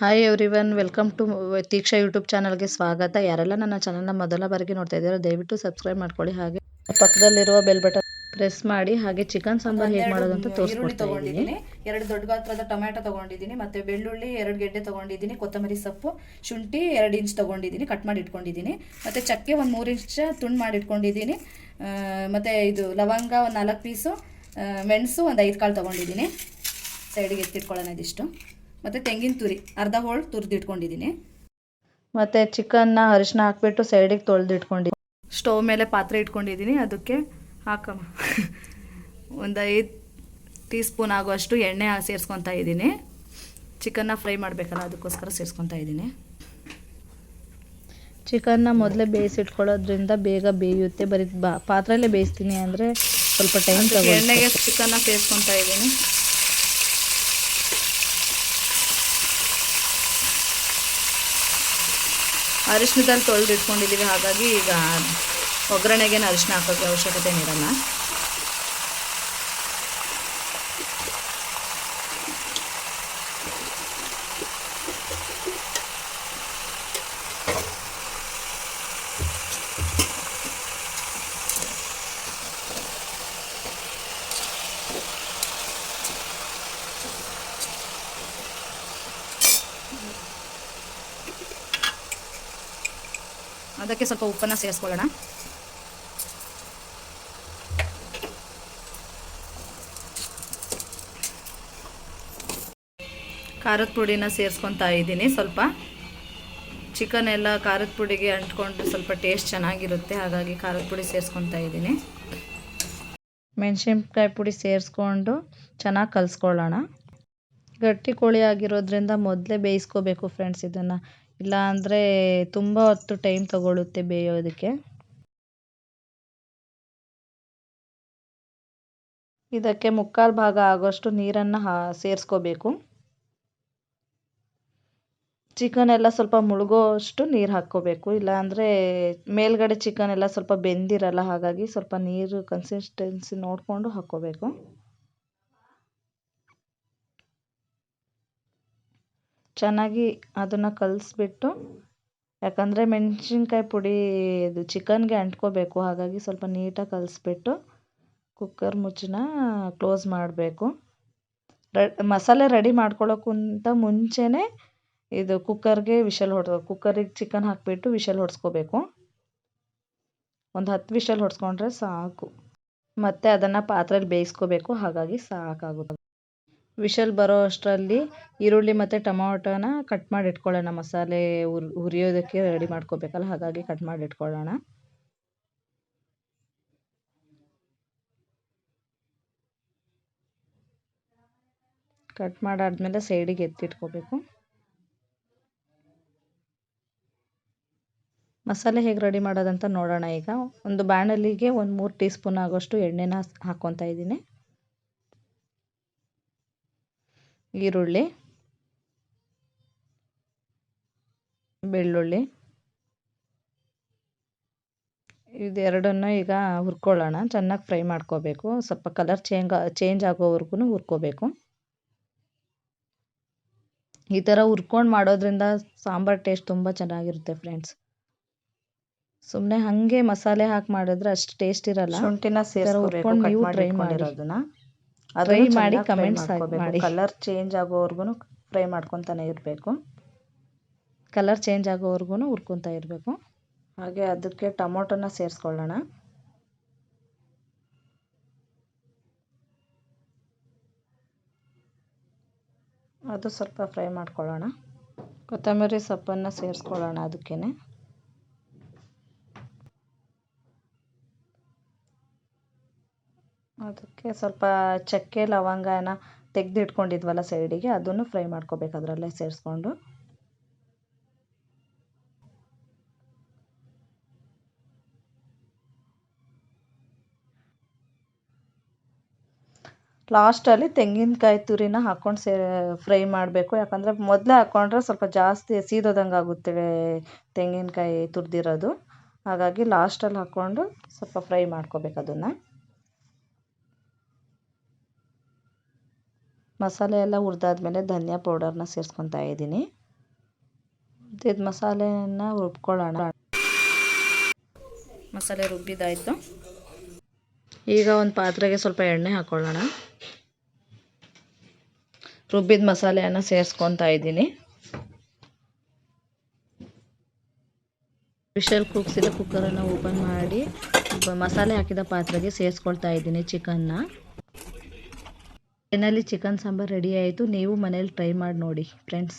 Hi everyone welcome to Teeksha YouTube ಚಾನಲ್ಗೆ ಸ್ವಾಗತ. ಯಾರೆಲ್ಲ ನನ್ನ ಚಾನಲ್ನ ಮೊದಲ ಬಾರಿಗೆ ನೋಡ್ತಾ ಇದ್ದಾರೆ ದಯವಿಟ್ಟು ಸಬ್ಸ್ಕ್ರೈಬ್ ಮಾಡ್ಕೊಳ್ಳಿ. ಹಾಗೆ ಪಕ್ಕದಲ್ಲಿರುವ ಬೆಲ್ ಬಟನ್ ಪ್ರೆಸ್ ಮಾಡಿ ಹಾಗೆ ಚಿಕನ್ ಸಾಂಬಾರ್ ಹೇಗೆ ಮಾಡೋದು ಅಂತ ಈರುಳ್ಳಿ ತೋರಿಸ್ಕೊಡ್ತಾ ಇದ್ದೀನಿ. ತಗೊಂಡಿದ್ದೀನಿ ಎರಡು ದೊಡ್ಡ ಗಾತ್ರದ ಟೊಮ್ಯಾಟೊ ತಗೊಂಡಿದ್ದೀನಿ ಮತ್ತೆ ಬೆಳ್ಳುಳ್ಳಿ ಎರಡು ಗೆಡ್ಡೆ ತಗೊಂಡಿದ್ದೀನಿ ಕೊತ್ತಂಬರಿ ಸೊಪ್ಪು ಶುಂಠಿ ಎರಡು ಇಂಚ್ ತಗೊಂಡಿದ್ದೀನಿ ಕಟ್ ಮಾಡಿ ಇಟ್ಕೊಂಡಿದ್ದೀನಿ. ಮತ್ತೆ ಚಕ್ಕೆ ಒಂದು ಮೂರು ಇಂಚ್ ತುಂಡು ಮಾಡಿ ಇಟ್ಕೊಂಡಿದ್ದೀನಿ. ಮತ್ತು ಇದು ಲವಂಗ ಒಂದು ನಾಲ್ಕು ಪೀಸು ಮೆಣಸು ಒಂದು ಐದು ಕಾಳು ತೊಗೊಂಡಿದ್ದೀನಿ. ಸೈಡಿಗೆ ಎತ್ತಿಟ್ಕೊಳ್ಳೋಣ ಇದಿಷ್ಟು. ಮತ್ತೆ ತೆಂಗಿನ ತುರಿ ಅರ್ಧ ಹೋಳು ತುರಿದಿಟ್ಕೊಂಡಿದ್ದೀನಿ ಮತ್ತೆ ಚಿಕನ್ನ ಅರಿಶಿನ ಹಾಕ್ಬಿಟ್ಟು ಸೈಡಿಗೆ ತೊಳೆದು ಇಟ್ಕೊಂಡಿದ್ದೀನಿ ಸ್ಟವ್ ಮೇಲೆ ಪಾತ್ರೆ ಇಟ್ಕೊಂಡಿದ್ದೀನಿ ಅದಕ್ಕೆ ಹಾಕಮ್ಮ. ಒಂದು ಐದು ಟೀ ಸ್ಪೂನ್ ಆಗುವಷ್ಟು ಎಣ್ಣೆ ಸೇರಿಸ್ಕೊತಾ ಇದ್ದೀನಿ ಚಿಕನ್ನ ಫ್ರೈ ಮಾಡಬೇಕಲ್ಲ ಅದಕ್ಕೋಸ್ಕರ ಸೇರಿಸ್ಕೊತಾ ಇದ್ದೀನಿ ಚಿಕನ್ನ ಮೊದಲೇ ಬೇಯಿಸಿಟ್ಕೊಳ್ಳೋದ್ರಿಂದ ಬೇಗ ಬೇಯುತ್ತೆ. ಬರೀ ಬಾ ಪಾತ್ರೆಯಲ್ಲೇ ಬೇಯಿಸ್ತೀನಿ ಅಂದರೆ ಸ್ವಲ್ಪ ಟೈಮ್ ಎಣ್ಣೆಗೆ ಚಿಕನ್ನ ಸೇರಿಸ್ಕೊತಾ ಇದ್ದೀನಿ ಅರಿಶಿನದಲ್ಲಿ ತೊಳೆದಿಟ್ಕೊಂಡಿದ್ದೀವಿ ಹಾಗಾಗಿ ಈಗ ಒಗ್ಗರಣೆಗೇನು ಅರಿಶಿನ ಹಾಕೋಕ್ಕೆ ಅವಶ್ಯಕತೆ ಏನಿರಲ್ಲ ಅದಕ್ಕೆ ಸ್ವಲ್ಪ ಉಪ್ಪನ್ನು ಸೇರಿಸ್ಕೊಳ್ಳೋಣ. ಖಾರದ ಪುಡಿನ ಸೇರಿಸ್ಕೊತಾ ಇದ್ದೀನಿ ಸ್ವಲ್ಪ. ಚಿಕನ್ ಎಲ್ಲ ಖಾರದ ಪುಡಿಗೆ ಅಂಟ್ಕೊಂಡು ಸ್ವಲ್ಪ ಟೇಸ್ಟ್ ಚೆನ್ನಾಗಿರುತ್ತೆ, ಹಾಗಾಗಿ ಖಾರದ ಪುಡಿ ಸೇರಿಸ್ಕೊತಾ ಇದ್ದೀನಿ. ಮೆಣಸಿನ್ಕಾಯಿ ಪುಡಿ ಸೇರಿಸ್ಕೊಂಡು ಚೆನ್ನಾಗಿ ಕಲಿಸ್ಕೊಳ್ಳೋಣ. ಗಟ್ಟಿ ಕೋಳಿ ಆಗಿರೋದ್ರಿಂದ ಮೊದಲೇ ಬೇಯಿಸ್ಕೋಬೇಕು ಫ್ರೆಂಡ್ಸ್ ಇದನ್ನು. ಇಲ್ಲ ಅಂದರೆ ತುಂಬ ಹೊತ್ತು ಟೈಮ್ ತಗೊಳ್ಳುತ್ತೆ ಬೇಯೋದಕ್ಕೆ. ಇದಕ್ಕೆ ಮುಕ್ಕಾಲು ಭಾಗ ಆಗೋಷ್ಟು ನೀರನ್ನು ಹಾ, ಸೇರಿಸ್ಕೋಬೇಕು. ಚಿಕನ್ ಎಲ್ಲ ಸ್ವಲ್ಪ ಮುಳುಗೋಷ್ಟು ನೀರು ಹಾಕ್ಕೋಬೇಕು. ಇಲ್ಲಾಂದರೆ ಮೇಲ್ಗಡೆ ಚಿಕನ್ ಎಲ್ಲ ಸ್ವಲ್ಪ ಬೆಂದಿರಲ್ಲ, ಹಾಗಾಗಿ ಸ್ವಲ್ಪ ನೀರು ಕನ್ಸಿಸ್ಟೆನ್ಸಿ ನೋಡಿಕೊಂಡು ಹಾಕ್ಕೋಬೇಕು. ಚೆನ್ನಾಗಿ ಅದನ್ನು ಕಲಿಸ್ಬಿಟ್ಟು, ಯಾಕಂದರೆ ಮೆಣಸಿನ್ಕಾಯಿ ಪುಡಿ ಇದು ಚಿಕನ್ಗೆ ಅಂಟ್ಕೋಬೇಕು, ಹಾಗಾಗಿ ಸ್ವಲ್ಪ ನೀಟಾಗಿ ಕಲಿಸ್ಬಿಟ್ಟು ಕುಕ್ಕರ್ ಮುಚ್ಚನ ಕ್ಲೋಸ್ ಮಾಡಬೇಕು. ರ, ಮಸಾಲೆ ರೆಡಿ ಮಾಡ್ಕೊಳ್ಳೋಕ್ಕಿಂತ ಮುಂಚೆನೇ ಇದು ಕುಕ್ಕರ್ಗೆ ವಿಷಲ್ ಹೊಡೆದು ಕುಕ್ಕರಿಗೆ ಚಿಕನ್ ಹಾಕಿಬಿಟ್ಟು ವಿಷಲ್ ಹೊಡೆಸ್ಕೋಬೇಕು. ಒಂದು ಹತ್ತು ವಿಷಲ್ ಹೊಡೆಸ್ಕೊಂಡ್ರೆ ಸಾಕು. ಮತ್ತು ಅದನ್ನು ಪಾತ್ರೆಯಲ್ಲಿ ಬೇಯಿಸ್ಕೋಬೇಕು, ಹಾಗಾಗಿ ಸಾಕಾಗುತ್ತೆ. ವಿಷಲ್ ಬರೋ ಅಷ್ಟರಲ್ಲಿ ಈರುಳ್ಳಿ ಮತ್ತು ಟೊಮೊಟೊನ ಕಟ್ ಮಾಡಿ ಇಟ್ಕೊಳ್ಳೋಣ. ಮಸಾಲೆ ಉರ್, ಹುರಿಯೋದಕ್ಕೆ ರೆಡಿ ಮಾಡ್ಕೋಬೇಕಲ್ಲ, ಹಾಗಾಗಿ ಕಟ್ ಮಾಡಿ ಇಟ್ಕೊಳ್ಳೋಣ. ಕಟ್ ಮಾಡಾದ್ಮೇಲೆ ಸೈಡಿಗೆ ಎತ್ತಿಟ್ಕೋಬೇಕು ಮಸಾಲೆ ಹೇಗೆ ರೆಡಿ ಮಾಡೋದಂತ ನೋಡೋಣ ಈಗ. ಒಂದು ಬಾಣಲಿಗೆ ಒಂದು ಮೂರು ಟೀ ಸ್ಪೂನ್ ಆಗೋಷ್ಟು ಎಣ್ಣೆನ ಹಾಕ್ಕೊತಾ ಇದ್ದೀನಿ. ಈರುಳ್ಳಿ ಬೆಳ್ಳುಳ್ಳಿ. ಇದೆರಡನ್ನು ಈಗ ಹುರ್ಕೊಳ್ಳೋಣ. ಚೆನ್ನಾಗಿ ಫ್ರೈ ಮಾಡ್ಕೋಬೇಕು. ಸ್ವಲ್ಪ ಕಲರ್ ಚೇಂಜ್ ಚೇಂಜ್ ಆಗೋವರೆಗೂ ಹುರ್ಕೋಬೇಕು. ಈ ಥರ ಹುರ್ಕೊಂಡು ಮಾಡೋದ್ರಿಂದ ಸಾಂಬಾರು ಟೇಸ್ಟ್ ತುಂಬ ಚೆನ್ನಾಗಿರುತ್ತೆ ಫ್ರೆಂಡ್ಸ್. ಸುಮ್ಮನೆ ಹಾಗೆ ಮಸಾಲೆ ಹಾಕಿ ಮಾಡಿದ್ರೆ ಅಷ್ಟು ಟೇಸ್ಟ್ ಇರಲ್ಲ. ಶುಂಠಿನ ಹುರ್ಕೊಂಡು ನೀವು ಟ್ರೈ ಮಾಡಿರೋದನ್ನ ಟ್ರೈ ಮಾಡಿ ಕಮೆಂಟ್ಸ್ ಮಾಡಿ. ಕಲರ್ ಚೇಂಜ್ ಆಗೋವರೆಗೂ ಫ್ರೈ ಮಾಡ್ಕೊತಾನೆ ಇರಬೇಕು. ಕಲರ್ ಚೇಂಜ್ ಆಗೋವರೆಗೂ ಹುರ್ಕೊತಾ ಇರಬೇಕು. ಹಾಗೆ ಅದಕ್ಕೆ ಟೊಮೊಟೊನ ಸೇರಿಸ್ಕೊಳ್ಳೋಣ. ಅದು ಸ್ವಲ್ಪ ಫ್ರೈ ಮಾಡ್ಕೊಳ್ಳೋಣ. ಕೊತ್ತಂಬರಿ ಸೊಪ್ಪನ್ನು ಸೇರಿಸ್ಕೊಳ್ಳೋಣ ಅದಕ್ಕೇ ಅದಕ್ಕೆ ಸ್ವಲ್ಪ ಚಕ್ಕೆ, ಲವಂಗನ ತೆಗೆದಿಟ್ಕೊಂಡಿದ್ವಲ್ಲ ಸೈಡಿಗೆ, ಅದನ್ನು ಫ್ರೈ ಮಾಡ್ಕೋಬೇಕು ಅದರಲ್ಲೇ ಸೇರಿಸ್ಕೊಂಡು. ಲಾಸ್ಟಲ್ಲಿ ತೆಂಗಿನಕಾಯಿ ತುರಿನ ಹಾಕ್ಕೊಂಡು ಸೇ, ಫ್ರೈ ಮಾಡಬೇಕು. ಯಾಕಂದರೆ ಮೊದಲೇ ಹಾಕ್ಕೊಂಡ್ರೆ ಸ್ವಲ್ಪ ಜಾಸ್ತಿ ಸೀದೋದಂಗೆ ಆಗುತ್ತೆ ತೆಂಗಿನಕಾಯಿ ತುರಿದಿರೋದು. ಹಾಗಾಗಿ ಲಾಸ್ಟಲ್ಲಿ ಹಾಕ್ಕೊಂಡು ಸ್ವಲ್ಪ ಫ್ರೈ ಮಾಡ್ಕೋಬೇಕು ಅದನ್ನು. ಮಸಾಲೆ ಎಲ್ಲ ಹುರಿದಾದ್ಮೇಲೆ ಧನಿಯಾ ಪೌಡರ್ನ ಸೇರಿಸ್ಕೊತಾ ಇದ್ದೀನಿ. ಇದು ಮಸಾಲೆನ ರುಬ್ಕೊಳ್ಳೋಣ. ಮಸಾಲೆ ರುಬ್ಬಿದಾಯಿತು. ಈಗ ಒಂದು ಪಾತ್ರೆಗೆ ಸ್ವಲ್ಪ ಎಣ್ಣೆ ಹಾಕ್ಕೊಳ್ಳೋಣ ರುಬ್ಬಿದ ಮಸಾಲೆಯನ್ನು ಸೇರಿಸ್ಕೊತಾ ಇದ್ದೀನಿ. ವಿಷಲ್ ಕುಕ್ಸಿದ ಕುಕ್ಕರನ್ನು ಓಪನ್ ಮಾಡಿ ಮಸಾಲೆ ಹಾಕಿದ ಪಾತ್ರೆಗೆ ಸೇರಿಸ್ಕೊಳ್ತಾ ಇದ್ದೀನಿ ಚಿಕನ್ನ. ಫೈನಲಿ ಚಿಕನ್ ಸಾಂಬಾರ್ ರೆಡಿ ಆಯಿತು ನೀವು ಮನೇಲಿ ಟ್ರೈ ಮಾಡಿ ನೋಡಿ ಫ್ರೆಂಡ್ಸ್